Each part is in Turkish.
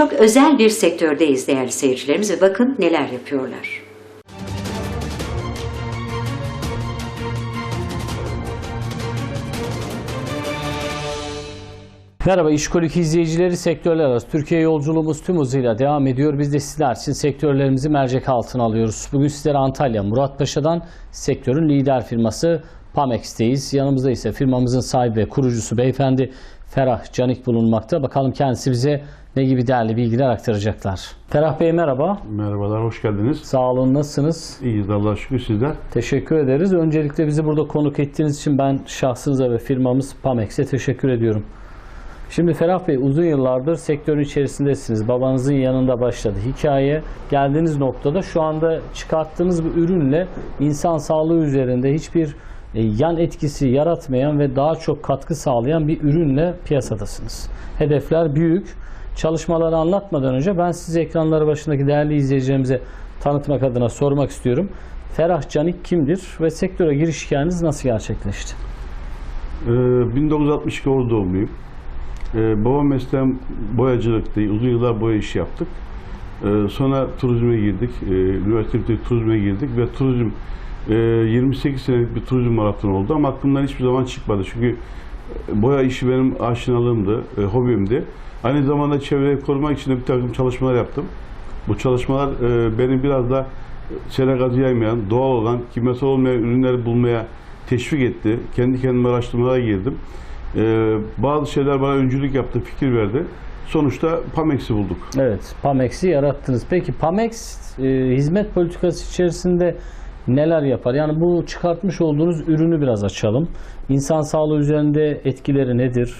çok özel bir sektördeyiz değerli seyircilerimiz ve bakın neler yapıyorlar. Merhaba İşkolik izleyicileri sektörler arası Türkiye yolculuğumuz tüm hızıyla devam ediyor. Biz de sizler için sektörlerimizi mercek altına alıyoruz. Bugün sizlere Antalya Muratpaşa'dan sektörün lider firması Pamex'teyiz. Yanımızda ise firmamızın sahibi ve kurucusu beyefendi Ferah Canik bulunmakta. Bakalım kendisi bize ne gibi değerli bilgiler aktaracaklar. Ferah Bey merhaba. Merhabalar, hoş geldiniz. Sağ olun nasılsınız? İyiyiz Allah'a şükür sizler. Teşekkür ederiz. Öncelikle bizi burada konuk ettiğiniz için ben şahsınıza ve firmamız Pamex'e teşekkür ediyorum. Şimdi Ferah Bey uzun yıllardır sektörün içerisindesiniz. Babanızın yanında başladı. Hikaye geldiğiniz noktada şu anda çıkarttığınız bir ürünle insan sağlığı üzerinde hiçbir yan etkisi yaratmayan ve daha çok katkı sağlayan bir ürünle piyasadasınız. Hedefler büyük. Çalışmaları anlatmadan önce ben size ekranları başındaki değerli izleyicilerimize tanıtmak adına sormak istiyorum. Ferah Canik kimdir ve sektöre giriş hikayeniz nasıl gerçekleşti? Ee, 1962 Ordu doğumluyum. Ee, babam mesleğim boyacılıktı. Uzun yıllar boya işi yaptık. Ee, sonra turizme girdik. Ee, üniversite bitirdik, turizme girdik ve turizm e, 28 senelik bir turizm maratonu oldu ama aklımdan hiçbir zaman çıkmadı. Çünkü boya işi benim aşinalığımdı, e, hobimdi. Aynı zamanda çevreyi korumak için de bir takım çalışmalar yaptım. Bu çalışmalar e, beni biraz da sera gazı yaymayan, doğal olan, kimyasal olmayan ürünleri bulmaya teşvik etti. Kendi kendime araştırmalara girdim. E, bazı şeyler bana öncülük yaptı, fikir verdi. Sonuçta Pamex'i bulduk. Evet, Pamex'i yarattınız. Peki Pamex e, hizmet politikası içerisinde neler yapar? Yani bu çıkartmış olduğunuz ürünü biraz açalım. İnsan sağlığı üzerinde etkileri nedir?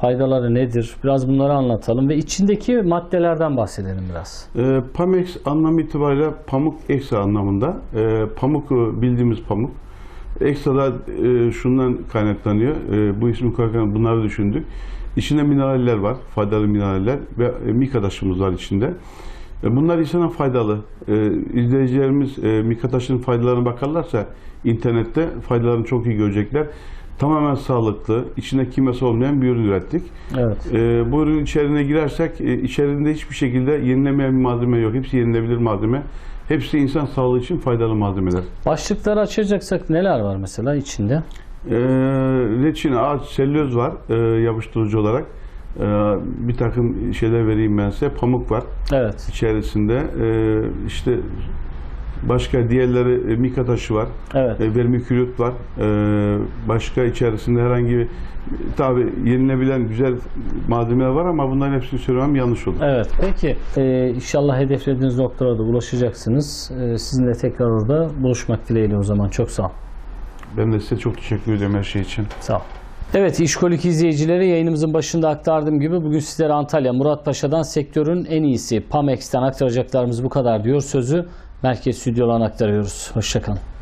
Faydaları nedir? Biraz bunları anlatalım ve içindeki maddelerden bahsedelim biraz. E, Pamex anlam itibariyle pamuk ekstra anlamında. E, pamuk bildiğimiz pamuk. Ekstra da e, şundan kaynaklanıyor. E, bu ismi koyarken bunları düşündük. İçinde mineraller var, faydalı mineraller ve e, mika taşımız var içinde. E, bunlar insana faydalı. E, izleyicilerimiz e, mika taşının faydalarına bakarlarsa internette faydalarını çok iyi görecekler. Tamamen sağlıklı, içinde kimyasal olmayan bir ürün ürettik. Evet. Ee, bu ürün içeriğine girersek e, içerisinde hiçbir şekilde yenilemeyen bir malzeme yok. Hepsi yenilebilir malzeme. Hepsi insan sağlığı için faydalı malzemeler. Başlıkları açacaksak neler var mesela içinde? Ee, reçin, ağaç, selüloz var e, yapıştırıcı olarak. Ee, bir takım şeyler vereyim ben size. Pamuk var Evet. içerisinde. Ee, işte başka diğerleri e, mika taşı var. Evet. E, vermikülit var. E, başka içerisinde herhangi bir tabi yenilebilen güzel malzemeler var ama bunların hepsini söylemem yanlış olur. Evet. Peki e, inşallah hedeflediğiniz noktalara da ulaşacaksınız. E, sizinle tekrar orada buluşmak dileğiyle o zaman. Çok sağ ol. Ben de size çok teşekkür ediyorum her şey için. Sağ ol. Evet İşkolik izleyicileri yayınımızın başında aktardığım gibi bugün sizlere Antalya Muratpaşa'dan sektörün en iyisi Pamex'ten aktaracaklarımız bu kadar diyor sözü Merkez Stüdyo'dan aktarıyoruz. Hoşçakalın.